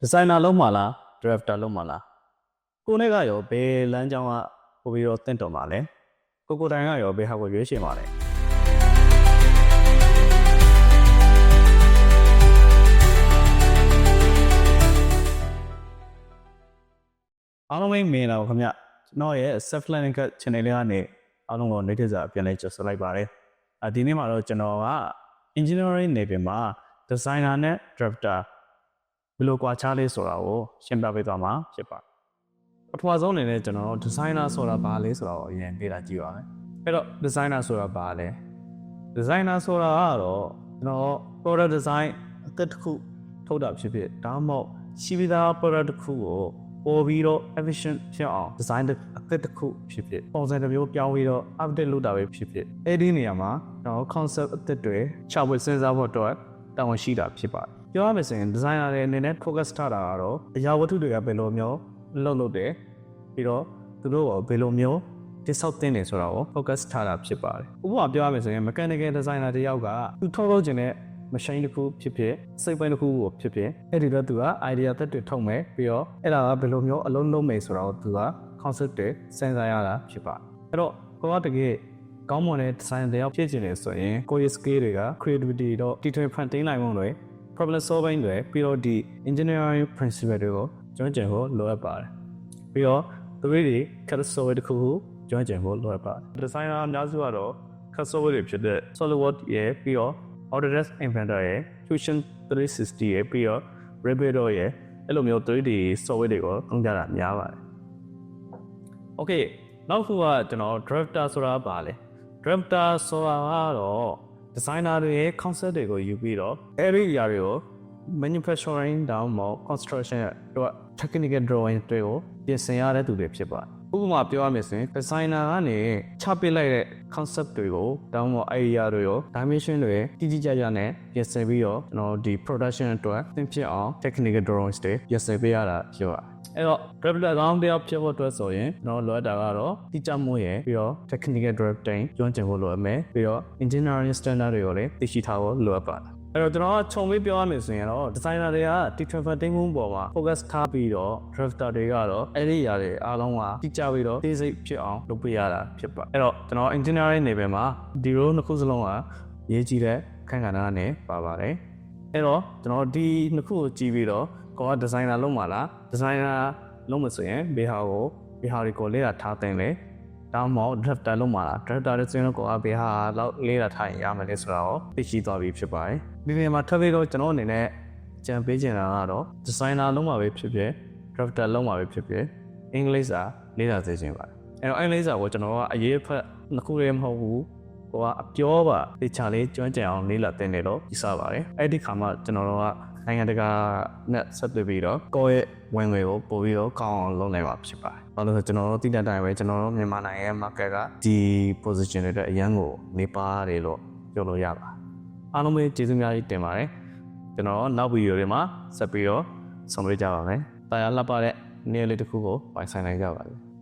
ဒီဇိုင်နာလုံးမှာလားဒရက်တာလုံးမှာလားကိုနဲ့ကရောဘယ်လမ်းကြောင်းကပို့ပြီးတော့တင့်တော်မှာလဲကိုကိုတိုင်ကရောဘယ်ဟာကိုရွေးချယ်မှာလဲအားလုံးပဲမင်္ဂလာပါခင်ဗျကျွန်တော်ရဲ့ self learning cut channel လေးကနေအားလုံးကိုနေ့တစ်စာပြန်လဲကြိုဆိုလိုက်ပါတယ်အဒီနေ့မှာတော့ကျွန်တော်က engineering နယ်ပယ်မှာ designer နဲ့ director ဘယ်လိုကွာခြားလဲဆိုတာကိုရှင်းပြပေးသွားမှာဖြစ်ပါတယ်ပထမဆုံးအနေနဲ့ကျွန်တော်တို့ designer ဆိုတာဘာလဲဆိုတာကိုအရင်လေ့လာကြည့်ပါမယ်အဲ့တော့ designer ဆိုတာဘာလဲ designer ဆိုတာကတော့ကျွန်တော် product design အသစ်တစ်ခုထုတ်တာဖြစ်ဖြစ်ဒါမှမဟုတ်ရှိပြီးသား product တစ်ခုကိုပို့ပြီးတော့ efficient ဖြစ်အောင် design အသစ်တစ်ခုဖြစ်ဖြစ်ပုံစံတစ်မျိုးပြောင်းပြီးတော့ update လုပ်တာပဲဖြစ်ဖြစ်အဲ့ဒီနေရာမှာကျွန်တော် concept အသစ်တွေချဝေစဉ်းစားဖို့အတွက် တာဝန်ရှိတာဖြစ်ပါတယ်ပြောရမယ်ဆိုရင် designer တွေအနေနဲ့ focus ထားတာကတော့အရာဝတ္ထုတွေကဘယ်လိုမျိုးလုပ်လုပ်တယ်ပြီးတော့သူတို့ကဘယ်လိုမျိုးတိဆောက်တင်နေဆိုတာကို focus ထားတာဖြစ်ပါတယ်ဥပမာပြောရမယ်ဆိုရင် mechanical designer တယောက်ကသူထုတ်လုပ်ခြင်းနဲ့ machine တစ်ခုဖြစ်ဖြစ်စိတ်ပိုင်းတစ်ခုကိုဖြစ်ဖြစ်အဲ့ဒီတော့သူက idea သက်တွေထုတ်မယ်ပြီးတော့အဲ့ဒါကဘယ်လိုမျိုးအလုံးလုံးမယ်ဆိုတာကိုသူက concept တွေစဉ်းစားရတာဖြစ်ပါတယ်အဲ့တော့ကိုကတကယ် ကောင်းမွန်တဲ့ design တယောက်ဖြစ်ချင်တယ်ဆိုရင်ကိုယ့်ရဲ့ skill တွေက creativity တော့တီထွင်ဖန်တီးနိုင်မှုတွေ problem solving တွေပြီးတော့ဒီ engineering principle တွေကိုကျွမ်းကျင်ဖို့လိုအပ်ပါတယ်ပြီးတော့သူတို့တွေ CAD software တစ်ခုခုကျွမ်းကျင်ဖို့လိုအပ်ပါတယ် designer အများစုကတော့ CAD software တွေဖြစ်တဲ့ SolidWorks ရဲ့ပြီးတော့ Autodesk Inventor ရဲ့ Fusion 360ရဲ့ပြီးတော့ Revit ရဲ့အဲ့လိုမျိုး 3D software တွေကိုသုံးကြတာများပါတယ်။ Okay နောက်ခုကကျွန်တော် Drafter ဆိုတာဘာလဲ Drafter ဆိုတာကတော့ designer တွေရဲ့ concept တွေကိုယူပြီးတော့အဲ့ဒီအရာတွေကို manufacturing တောင်မှ construction တို့ technical drawing တွေကိုပြင်ဆင်ရတဲ့သူတွေဖြစ်ပါတယ်ဥပမာပြောရမယ်ဆိုရင် designer ကနေချပစ်လိုက်တဲ့ concept တွေကိုတောင်းမ idea တွေရော dimension တွေတိတိကျကျနဲ့ပြင်ဆင်ပြီးတော့ကျွန်တော်ဒီ production အတွက်သင်ဖြစ်အောင် technical drawings တွေပြင်ဆင်ပေးရတာပြောရ အဲ့တော့ developer ကောင်းတယောက်ဖြစ်ဖို့အတွက်ဆိုရင်ကျွန်တော်လိုအပ်တာကတော့တိကျမှုရယ်ပြီးတော့ technical drafting ကျွမ်းကျင်ဖို့လိုအပ်မယ်ပြီးတော့ engineering standard တွေကိုလည်းသိရှိထားဖို့လိုအပ်ပါတယ်အဲ့တော့ကျွန်တော်ကခြုံပြီးပြောရမယ်ဆိုရင်တော့ designer တွေကဒီ transfer မှုပေါ်မှာ focus ထားပြီးတော့ drafter တွေကတော့အဲ့ဒီຢာတွေအားလုံးကတိကျပြီးတော့သိစိတ်ဖြစ်အောင်လုပ်ပေးရတာဖြစ်ပါအဲ့တော့ကျွန်တော် engineering နေပဲမှာဒီ role နှစ်ခုစလုံးကရေးကြည့်တဲ့ခန့်ကဏ္ဍနဲ့ပါပါတယ်အဲ့တော့ကျွန်တော်ဒီနှစ်ခုကိုကြည့်ပြီးတော့ ကိုက designer လုပ်မှာလား designer လုပ်မှဆိုရင်ဘယ်ဟာကိုဘယ်ဟာတွေကိုလေ့လာထားတင်လဲတောင်းမော drafter လုပ်မှာလား drafter တွေဆိုရင်တော့ကိုကဘယ်ဟာလောက်လေ့လာထားရင်ရမယ်လဲဆိုတာကိုသိရှိသွားပြီဖြစ်ပါတယ်ဒီနေရာမှာထပ်ပြီးတော့ကျွန်တော်အနေနဲ့ကြံပေးချင်တာကတော့ designer လုံးမှာပဲဖြစ်ဖြစ် drafter လုံးမှာပဲဖြစ်ဖြစ်အင်္ဂလိပ်စာလေ့လာစေချင်ပါတယ်အဲ့တော့အင်္ဂလိပ်စာကိုကျွန်တော်ကအရေးဖက်နှစ်ခုတည်းမဟုတ်ဘူးကိုကအပြောပါတေချာလေးကျွမ်းကျင်အောင်လေ့လာသင်တယ်လို့ယူဆပါတယ်အဲ့ဒီခါမှကျွန်တော်တို့က နိုင်ငံတကာနဲ့ဆက်သွယ်ပြီးတော့ကိုယ့်ရဲ့ဝင်ငွေကိုပို့ပြီးတော့ကောင်းအောင်လုပ်နိုင်မှာဖြစ်ပါတယ်။ဘာလို့လဲဆိုကျွန်တော်တို့တိတက်တိုင်းပဲကျွန်တော်တို့မြန်မာနိုင်ငံရဲ့ market ကဒီ position တွေအတွက်အရန်ကိုနေပါတယ်လို့ပြောလို့ရပါအားလုံးပဲကျေးဇူးများကြီးတင်ပါတယ်။ကျွန်တော်နောက်ဗီဒီယိုတွေမှာဆက်ပြီးတော့ဆောင်ရွက်ကြပါမယ်။တာယာလှပတဲ့နေ့လေးတစ်ခုကိုပိုင်ဆိုင်နိုင်ကြပါစေ။